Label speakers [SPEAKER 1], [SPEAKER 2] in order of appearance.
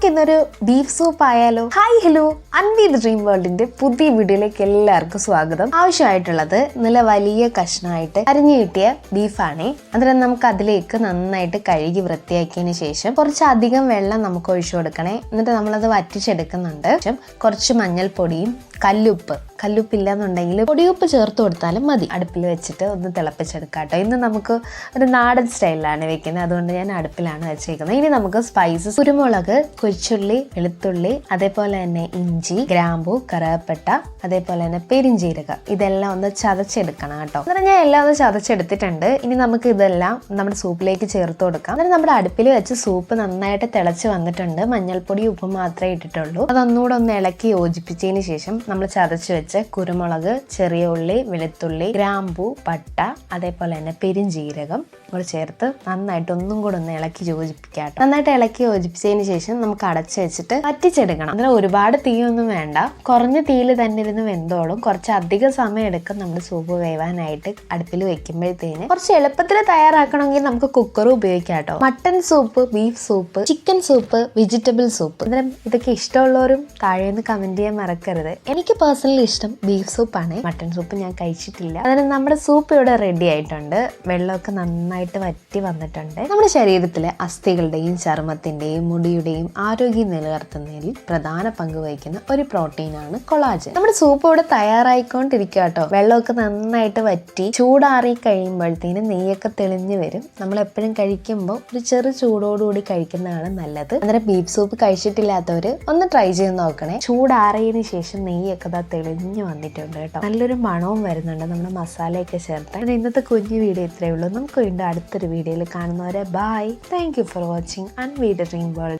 [SPEAKER 1] നമുക്ക് ഇന്നൊരു beef soup ആയാലോ ഹായ് ഹലോ അൻവി ഡ്രീം വേൾഡിന്റെ പുതിയ വീഡിയോയിലേക്ക് എല്ലാവർക്കും സ്വാഗതം. ആവശ്യമായിട്ടുള്ളത് നല്ല വലിയ കഷ്ണമായിട്ട് അരിഞ്ഞു കിട്ടിയ ബീഫാണ് അന്നേരം നമുക്ക് അതിലേക്ക് നന്നായിട്ട് കഴുകി വൃത്തിയാക്കിയതിന് ശേഷം കുറച്ചധികം വെള്ളം നമുക്ക് ഒഴിച്ചു കൊടുക്കണേ. എന്നിട്ട് നമ്മളത് വറ്റിച്ചെടുക്കുന്നുണ്ട്. കുറച്ച് മഞ്ഞൾപ്പൊടിയും കല്ലുപ്പ്. കല്ലുപ്പില്ല എന്നുണ്ടെങ്കിൽ പൊടിയുപ്പ് ചേർത്ത് കൊടുത്താലും മതി. അടുപ്പിൽ വെച്ചിട്ട് ഒന്ന് തിളപ്പിച്ചെടുക്കാം കേട്ടോ. ഇന്ന് നമുക്ക് ഒരു നാടൻ സ്റ്റൈലിലാണ് വെക്കുന്നത്. അതുകൊണ്ട് ഞാൻ അടുപ്പിലാണ് വെച്ചേക്കുന്നത്. ഇനി നമുക്ക് സ്പൈസസ് കുരുമുളക് കൊച്ചുള്ളി വെളുത്തുള്ളി അതേപോലെ തന്നെ ഇഞ്ചി ഗ്രാമ്പു കറുവപ്പട്ട അതേപോലെ തന്നെ പെരിഞ്ചീരക. ഇതെല്ലാം ഒന്ന് ചതച്ചെടുക്കണം കേട്ടോ. എന്ന് ഞാൻ എല്ലാം ഒന്ന് ചതച്ചെടുത്തിട്ടുണ്ട്. ഇനി നമുക്ക് ഇതെല്ലാം നമ്മുടെ സൂപ്പിലേക്ക് ചേർത്ത് കൊടുക്കാം. അന്നേരം നമ്മുടെ അടുപ്പിൽ വെച്ച് സൂപ്പ് നന്നായിട്ട് തിളച്ച് വന്നിട്ടുണ്ട്. മഞ്ഞൾപ്പൊടി ഉപ്പ് മാത്രമേ ഇട്ടിട്ടുള്ളൂ. അതൊന്നുകൂടെ ഒന്ന് ഇളക്കി യോജിപ്പിച്ചതിന് ശേഷം നമ്മൾ ചതച്ച് വെച്ച കുരുമുളക് ചെറിയ ഉള്ളി വെളുത്തുള്ളി ഗ്രാമ്പു പട്ട അതേപോലെ തന്നെ പെരിഞ്ചീരകം കൂടെ ചേർത്ത് നന്നായിട്ട് ഒന്നും കൂടെ ഒന്ന് ഇളക്കി യോജിപ്പിക്കാട്ടോ നന്നായിട്ട് ഇളക്കി യോജിപ്പിച്ചതിന് ശേഷം നമുക്ക് അടച്ച് വെച്ചിട്ട് വറ്റിച്ചെടുക്കണം. അങ്ങനെ ഒരുപാട് തീയൊന്നും വേണ്ട. കുറഞ്ഞ തീയിൽ തന്നെ ഇരുന്ന് വെന്തോളും. കുറച്ച് അധികം സമയം എടുക്കും നമ്മുടെ സൂപ്പ് വേവാനായിട്ട് അടുപ്പിൽ വെക്കുമ്പോഴത്തേന്. കുറച്ച് എളുപ്പത്തിൽ തയ്യാറാക്കണമെങ്കിൽ നമുക്ക് കുക്കർ ഉപയോഗിക്കാം കേട്ടോ. Mutton soup beef soup chicken soup vegetable soup ഇതൊക്കെ ഇഷ്ടമുള്ളവരും താഴെ നിന്ന് കമന്റ് ചെയ്യാൻ മറക്കരുത്. എനിക്ക് പേഴ്സണലി ഇഷ്ടം ബീഫ് സൂപ്പാണ് മട്ടൺ സൂപ്പ് ഞാൻ കഴിച്ചിട്ടില്ല. അതിന് നമ്മുടെ സൂപ്പ് ഇവിടെ റെഡി ആയിട്ടുണ്ട്. വെള്ളമൊക്കെ നന്നായിട്ട് വറ്റി വന്നിട്ടുണ്ട്. നമ്മുടെ ശരീരത്തിലെ അസ്ഥികളുടെയും ചർമ്മത്തിന്റെയും മുടിയുടെയും ആരോഗ്യം നിലനിർത്തുന്നതിൽ പ്രധാന പങ്ക് വഹിക്കുന്ന ഒരു പ്രോട്ടീനാണ് കൊളാജൻ നമ്മുടെ സൂപ്പ് ഇവിടെ തയ്യാറായിക്കൊണ്ടിരിക്കുക കേട്ടോ. വെള്ളമൊക്കെ നന്നായിട്ട് വറ്റി ചൂടാറി കഴിയുമ്പോഴത്തേനും നെയ്യൊക്കെ തെളിഞ്ഞു വരും. നമ്മൾ എപ്പോഴും കഴിക്കുമ്പോൾ ഒരു ചെറു ചൂടോടുകൂടി കഴിക്കുന്നതാണ് നല്ലത്. അന്നേരം ബീഫ് സൂപ്പ് കഴിച്ചിട്ടില്ലാത്തവർ ഒന്ന് ട്രൈ ചെയ്ത് നോക്കണേ. ചൂടാറിയതിന് ശേഷം നെയ്യൊക്കെ ഇതാ തെളിഞ്ഞു വന്നിട്ടുണ്ട് കേട്ടോ. നല്ലൊരു മണവും വരുന്നുണ്ട് നമ്മൾ മസാലയൊക്കെ ചേർത്ത്. ഇന്നത്തെ കുഞ്ഞു വീഡിയോ ഇത്രയേ ഉള്ളൂ. നമുക്ക് വീണ്ടും അടുത്തൊരു വീഡിയോയിൽ കാണുന്നവരെ bye thank for watching Anvi dream world